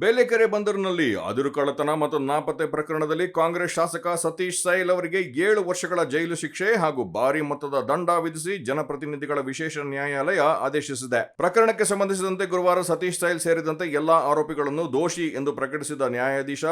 ಬೇಲೆಕೆರೆ ಬಂದರಿನಲ್ಲಿ ಅದಿರು ಕಳ್ಳತನ ಮತ್ತು ನಾಪತ್ತೆ ಪ್ರಕರಣದಲ್ಲಿ ಕಾಂಗ್ರೆಸ್ ಶಾಸಕ ಸತೀಶ್ ಸೈಲ್ ಅವರಿಗೆ ಏಳು ವರ್ಷಗಳ ಜೈಲು ಶಿಕ್ಷೆ ಹಾಗೂ ಭಾರಿ ಮೊತ್ತದ ದಂಡ ವಿಧಿಸಿ ಜನಪ್ರತಿನಿಧಿಗಳ ವಿಶೇಷ ನ್ಯಾಯಾಲಯ ಆದೇಶಿಸಿದೆ. ಪ್ರಕರಣಕ್ಕೆ ಸಂಬಂಧಿಸಿದಂತೆ ಗುರುವಾರ ಸತೀಶ್ ಸೈಲ್ ಸೇರಿದಂತೆ ಎಲ್ಲಾ ಆರೋಪಿಗಳನ್ನು ದೋಷಿ ಎಂದು ಪ್ರಕಟಿಸಿದ ನ್ಯಾಯಾಧೀಶ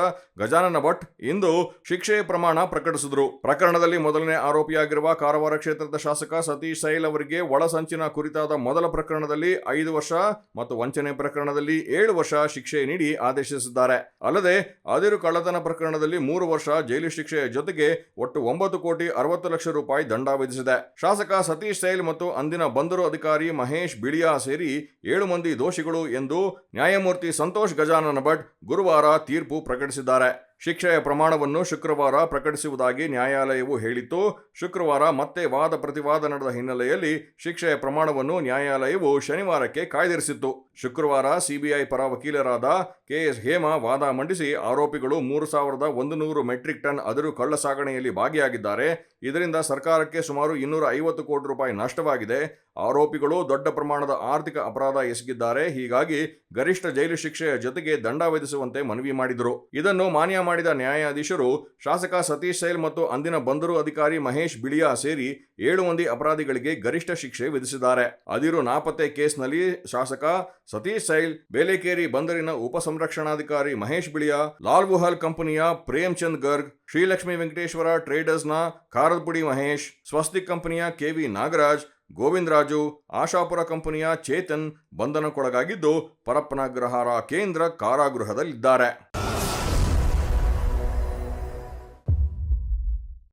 ಗಜಾನನ ಭಟ್ ಇಂದು ಶಿಕ್ಷೆ ಪ್ರಮಾಣ ಪ್ರಕಟಿಸಿದರು. ಪ್ರಕರಣದಲ್ಲಿ ಮೊದಲನೇ ಆರೋಪಿಯಾಗಿರುವ ಕಾರವಾರ ಕ್ಷೇತ್ರದ ಶಾಸಕ ಸತೀಶ್ ಸೈಲ್ ಅವರಿಗೆ ಒಳಸಂಚಿನ ಕುರಿತಾದ ಮೊದಲ ಪ್ರಕರಣದಲ್ಲಿ ಐದು ವರ್ಷ ಮತ್ತು ವಂಚನೆ ಪ್ರಕರಣದಲ್ಲಿ ಏಳು ವರ್ಷ ಶಿಕ್ಷೆ ನೀಡಿ ಆದೇಶಿಸಿದ್ದಾರೆ. ಅಲ್ಲದೆ ಅದಿರು ಕಳ್ಳತನ ಪ್ರಕರಣದಲ್ಲಿ ಮೂರು ವರ್ಷ ಜೈಲು ಶಿಕ್ಷೆಯ ಜೊತೆಗೆ ಒಟ್ಟು ಒಂಬತ್ತು ಕೋಟಿ ಅರವತ್ತು ಲಕ್ಷ ರೂಪಾಯಿ ದಂಡ ವಿಧಿಸಿದೆ. ಶಾಸಕ ಸತೀಶ್ ಸೈಲ್ ಮತ್ತು ಅಂದಿನ ಬಂದರು ಅಧಿಕಾರಿ ಮಹೇಶ್ ಬಿಳಿಯಾ ಸೇರಿ ಏಳು ಮಂದಿ ದೋಷಿಗಳು ಎಂದು ನ್ಯಾಯಮೂರ್ತಿ ಸಂತೋಷ್ ಗಜಾನನ ಭಟ್ ಗುರುವಾರ ತೀರ್ಪು ಪ್ರಕಟಿಸಿದ್ದಾರೆ. ಶಿಕ್ಷೆಯ ಪ್ರಮಾಣವನ್ನು ಶುಕ್ರವಾರ ಪ್ರಕಟಿಸುವುದಾಗಿ ನ್ಯಾಯಾಲಯವು ಹೇಳಿತ್ತು. ಶುಕ್ರವಾರ ಮತ್ತೆ ವಾದ ಪ್ರತಿವಾದ ನಡೆದ ಹಿನ್ನೆಲೆಯಲ್ಲಿ ಶಿಕ್ಷೆಯ ಪ್ರಮಾಣವನ್ನು ನ್ಯಾಯಾಲಯವು ಶನಿವಾರಕ್ಕೆ ಕಾಯ್ದಿರಿಸಿತ್ತು. ಶುಕ್ರವಾರ ಸಿಬಿಐ ಪರ ವಕೀಲರಾದ ಕೆಎಸ್ ಹೇಮಾ ವಾದ ಮಂಡಿಸಿ ಆರೋಪಿಗಳು ಮೂರು ಸಾವಿರದ ಒಂದು ನೂರು ಮೆಟ್ರಿಕ್ ಟನ್ ಅದಿರು ಕಳ್ಳ ಸಾಗಣೆಯಲ್ಲಿ ಭಾಗಿಯಾಗಿದ್ದಾರೆ. ಇದರಿಂದ ಸರ್ಕಾರಕ್ಕೆ ಸುಮಾರು ಇನ್ನೂರ ಐವತ್ತು ಕೋಟಿ ರೂಪಾಯಿ ನಷ್ಟವಾಗಿದೆ. ಆರೋಪಿಗಳು ದೊಡ್ಡ ಪ್ರಮಾಣದ ಆರ್ಥಿಕ ಅಪರಾಧ ಎಸಗಿದ್ದಾರೆ. ಹೀಗಾಗಿ ಗರಿಷ್ಠ ಜೈಲು ಶಿಕ್ಷೆಯ ಜೊತೆಗೆ ದಂಡ ವಿಧಿಸುವಂತೆ ಮನವಿ ಮಾಡಿದರು. ಇದನ್ನು ಮಾನ್ಯ ಮಾಡಿದ ನ್ಯಾಯಾಧೀಶರು ಶಾಸಕ ಸತೀಶ್ ಸೈಲ್ ಮತ್ತು ಅಂದಿನ ಬಂದರು ಅಧಿಕಾರಿ ಮಹೇಶ್ ಬಿಳಿಯಾ ಸೇರಿ ಏಳು ಮಂದಿ ಅಪರಾಧಿಗಳಿಗೆ ಗರಿಷ್ಠ ಶಿಕ್ಷೆ ವಿಧಿಸಿದ್ದಾರೆ. ಅದಿರು ನಾಪತ್ತೆ ಕೇಸ್ನಲ್ಲಿ ಶಾಸಕ ಸತೀಶ್ ಸೈಲ್, ಬೇಲೇಕೇರಿ ಬಂದರಿನ ಉಪಸಂರಕ್ಷಣಾಧಿಕಾರಿ ಮಹೇಶ್ ಬಿಳಿಯಾ, ಲಾಲ್ ವುಹಲ್ ಕಂಪನಿಯ ಪ್ರೇಮ್ಚಂದ್ ಗರ್ಗ್, ಶ್ರೀಲಕ್ಷ್ಮಿ ವೆಂಕಟೇಶ್ವರ ಟ್ರೇಡರ್ಸ್ನ ಖಾರದ್ಪುಡಿ ಮಹೇಶ್, ಸ್ವಸ್ತಿಕ್ ಕಂಪನಿಯ ಕೆವಿ ನಾಗರಾಜ್, ಗೋವಿಂದ್ ರಾಜು, ಆಶಾಪುರ ಕಂಪನಿಯ ಚೇತನ್ ಬಂಧನಕ್ಕೊಳಗಾಗಿದ್ದು ಪರಪ್ಪನಗ್ರಹಾರ ಕೇಂದ್ರ ಕಾರಾಗೃಹದಲ್ಲಿದ್ದಾರೆ.